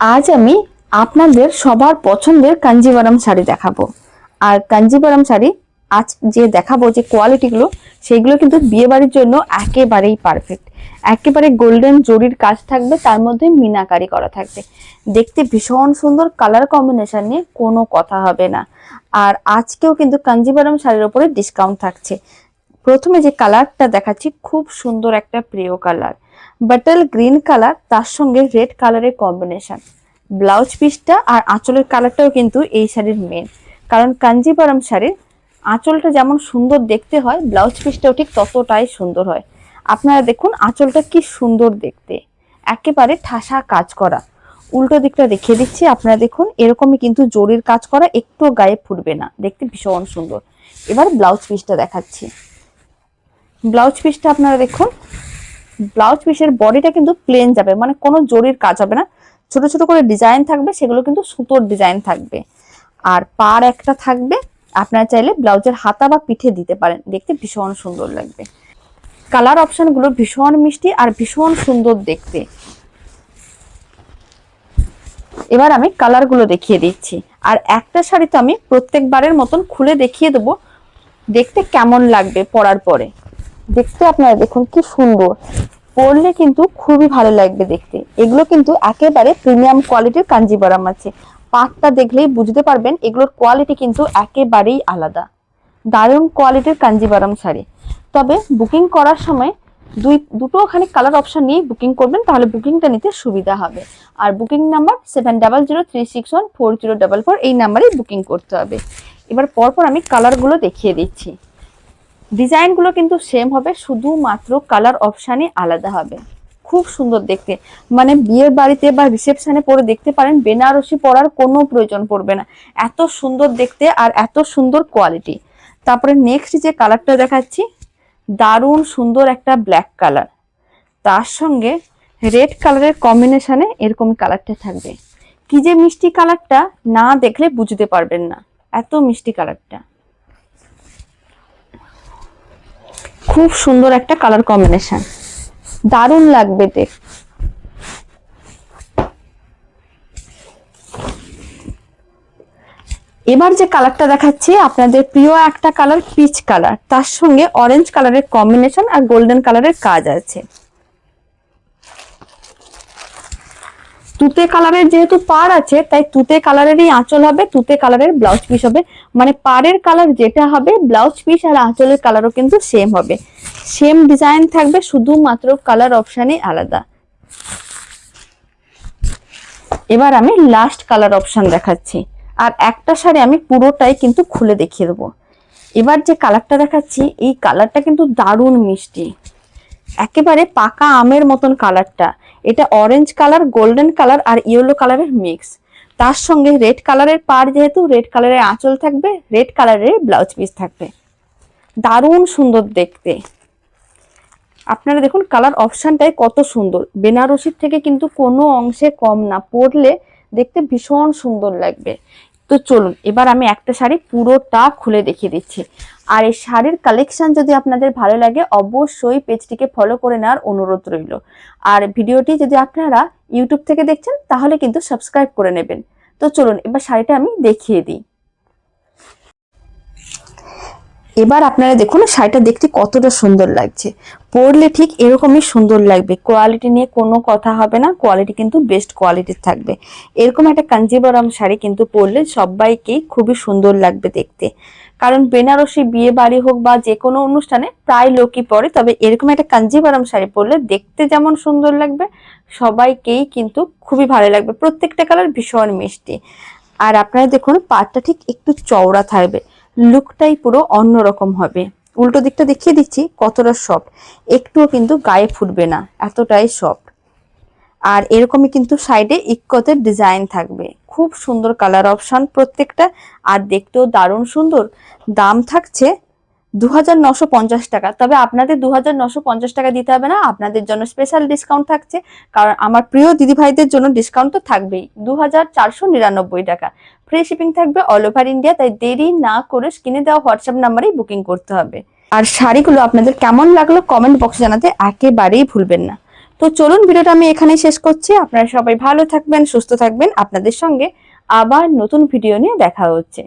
আজ আমি আপনাদের সবার পছন্দের কাঞ্জিভারাম শাড়ি দেখাবো। আর কাঞ্জিভারাম শাড়ি আজ যে দেখাবো, যে কোয়ালিটিগুলো সেগুলো কিন্তু বিয়ে বাড়ির জন্য একেবারেই পারফেক্ট। একেবারে গোল্ডেন জরির কাজ থাকবে, তার মধ্যে মিনাকারি করা থাকবে। দেখতে ভীষণ সুন্দর কালার কম্বিনেশন নিয়ে কোনো কথা হবে না। আর আজকেও কিন্তু কাঞ্জিভারাম শাড়ির উপরে ডিসকাউন্ট থাকছে। প্রথমে যে কালারটা দেখাচ্ছি, খুব সুন্দর একটা প্রিয় কালার। বাটল গ্রিন কালার তার সঙ্গে রেড কালারের কম্বিনেশন ব্লাউজ পিসটা আর আঁচলের কালারটাও কিন্তু এই শাড়ির মেন কারণ কাঞ্জিপারম শাড়ির আঁচলটা যেমন সুন্দর দেখতে হয় ব্লাউজ পিসটাও ঠিক ততটাই সুন্দর হয়। আপনারা দেখুন আঁচলটা কি সুন্দর দেখতে। একেবারে ঠাসা কাজ করা। উল্টো দিকটা দেখিয়ে দিচ্ছি, আপনারা দেখুন এরকমই কিন্তু জরির কাজ করা, একটু গায়ে ফুটবে না। দেখতে ভীষণ সুন্দর। এবার ব্লাউজ পিসটা দেখাচ্ছি। ব্লাউজ পিসটা আপনারা দেখুন ব্লাউজ পিসের বডিটা কিন্তু প্লেন যাবে মানে কোনো জরির কাজ হবে না। ছোট ছোট করে ডিজাইন থাকবে, সেগুলো কিন্তু সুতোর ডিজাইন থাকবে। আর পার একটা থাকবে, আপনারা চাইলে ব্লাউজের হাতা বা পিঠে দিতে পারেন, দেখতে ভীষণ সুন্দর লাগবে। কালার অপশনগুলো ভীষণ মিষ্টি আর ভীষণ সুন্দর দেখতে। এবার আমি কালারগুলো দেখিয়ে দিচ্ছি। আর একটা শাড়ি তো আমি প্রত্যেকবারের মতন খুলে দেখিয়ে দেবো, দেখতে কেমন লাগবে পরার পরে। দেখতে আপনারা দেখুন কি সুন্দর। পরলে কিন্তু খুবই ভালো লাগবে দেখতে। এগুলো কিন্তু একেবারে প্রিমিয়াম কোয়ালিটির কাঞ্জিবারাম আছে। পাটটা দেখলেই বুঝতে পারবেন এগুলোর কোয়ালিটি কিন্তু একেবারেই আলাদা। দারুণ কোয়ালিটির কাঞ্জিবারাম শাড়ি। তবে বুকিং করার সময় দুই, দুটো ওখানে কালার অপশন নিয়ে বুকিং করবেন, তাহলে বুকিংটা নিতে সুবিধা হবে। আর booking number seven double zero three six one four zero double four এই নাম্বারেই বুকিং করতে হবে। এবার পরপর আমি কালারগুলো দেখিয়ে দিচ্ছি। ডিজাইনগুলো কিন্তু সেম হবে, শুধুমাত্র কালার অপশানই আলাদা হবে। খুব সুন্দর দেখতে। মানে বিয়ের বাড়িতে বা রিসেপশনে পরে দেখতে পারেন, বেনারসি পরার কোনো প্রয়োজন পড়বে না। এত সুন্দর দেখতে আর এত সুন্দর কোয়ালিটি তারপরে নেক্সট যে কালারটা দেখাচ্ছি, দারুণ সুন্দর একটা ব্ল্যাক কালার তার সঙ্গে রেড কালারের কম্বিনেশনে এরকম কালারটা থাকবে। কি যে মিষ্টি কালারটা না দেখলে বুঝতে পারবেন না। এত মিষ্টি কালারটা খুব সুন্দর একটা কালার কম্বিনেশন দারুণ লাগবে দেখ। এবার যে কালারটা দেখাচ্ছি, আপনাদের প্রিয় একটা কালার পিচ কালার তার সঙ্গে অরেঞ্জ কালারের কম্বিনেশন আর গোল্ডেন কালারের কাজ আছে। তুতে কালারের যেহেতু পার আছে, তাই তুতে কালারেরই আঁচল হবে, তুতে কালারের ব্লাউজ পিস হবে। মানে পাড়ের কালার যেটা হবে ব্লাউজ পিস আর আঁচলের কালারও কিন্তু সেম হবে। সেম ডিজাইন থাকবে, শুধুমাত্র কালার অপশানই আলাদা। এবার আমি লাস্ট কালার অপশান দেখাচ্ছি। আর একটা শাড়ি আমি পুরোটাই কিন্তু খুলে দেখিয়ে দেবো। এবার যে কালারটা দেখাচ্ছি, এই কালারটা কিন্তু দারুণ মিষ্টি। একেবারে পাকা আমের মতন কালারটা এটা অরেঞ্জ কালার গোল্ডেন কালার আর ইয়েলো কালারের মিক্স তার সঙ্গে রেড কালারের পার যেহেতু, রেড কালারের আঁচল থাকবে, রেড কালারের ব্লাউজ পিস থাকবে। দারুণ সুন্দর দেখতে। আপনারা দেখুন কালার অপশানটাই কত সুন্দর। বেনারসির থেকে কিন্তু কোনো অংশে কম না, পরলে দেখতে ভীষণ সুন্দর লাগবে। তো চলুন, এবার আমি একটা শাড়ি পুরোটা খুলে দেখিয়ে দিচ্ছি। আর এই শাড়ির কালেকশন যদি আপনাদের ভালো লাগে, অবশ্যই পেজটিকে ফলো করে নেওয়ার অনুরোধ রইল। আর ভিডিওটি যদি আপনারা ইউটিউব থেকে দেখছেন, তাহলে কিন্তু সাবস্ক্রাইব করে নেবেন। তো চলুন, এবার শাড়িটা আমি দেখিয়ে দিই। এবার আপনারা দেখুন, শাড়িটা দেখতে কতটা সুন্দর লাগছে। পরলে ঠিক এরকমই সুন্দর লাগবে। কোয়ালিটি নিয়ে কোনো কথা হবে না। কোয়ালিটি কিন্তু বেস্ট কোয়ালিটির থাকবে। এরকম একটা কাঞ্জিবরম শাড়ি কিন্তু পরলে সবাইকেই খুবই সুন্দর লাগবে দেখতে। কারণ বেনারসি বিয়ে বাড়ি হোক বা যে কোনো অনুষ্ঠানে প্রায় লোকই পরে, তবে এরকম একটা কাঞ্জিবরম শাড়ি পরলে দেখতে যেমন সুন্দর লাগবে, সবাইকেই কিন্তু খুবই ভালো লাগবে। প্রত্যেকটা কালার ভীষণ মিষ্টি। আর আপনারা দেখুন পাটটা ঠিক একটু চওড়া থাকবে। লুকটাই পুরো অন্যরকম হবে। উল্টো দিকটা দেখিয়ে দিচ্ছি, কতটা সফট একটুও কিন্তু গায়ে ফুটবে না, এতটাই সফট আর এরকমই কিন্তু সাইডে ইক্কতের ডিজাইন থাকবে। খুব সুন্দর কালার অপশান প্রত্যেকটা, আর দেখতেও দারুণ সুন্দর। দাম থাকছে দু টাকা। তবে আপনাদের দু টাকা দিতে হবে না, আপনাদের জন্য স্পেশাল ডিসকাউন্ট থাকছে। কারণ আমার প্রিয় দিদিভাইদের জন্য ডিসকাউন্ট তো থাকবেই দু হাজার চারশো নিরানব্বই টাকা। ফ্রি শিপিং থাকবে অল ওভার ইন্ডিয়া তাই দেরি না করে স্ক্রিনে দেওয়া হোয়াটসঅ্যাপ নাম্বারেই বুকিং করতে হবে। আর শাড়িগুলো আপনাদের কেমন লাগল কমেন্ট বক্সে জানাতে একেবারেই ভুলবেন না। তো চলুন ভিডিওটা আমি এখানেই শেষ করছি। আপনারা সবাই ভালো থাকবেন, সুস্থ থাকবেন। আপনাদের সঙ্গে আবার নতুন ভিডিও নিয়ে দেখা হচ্ছে।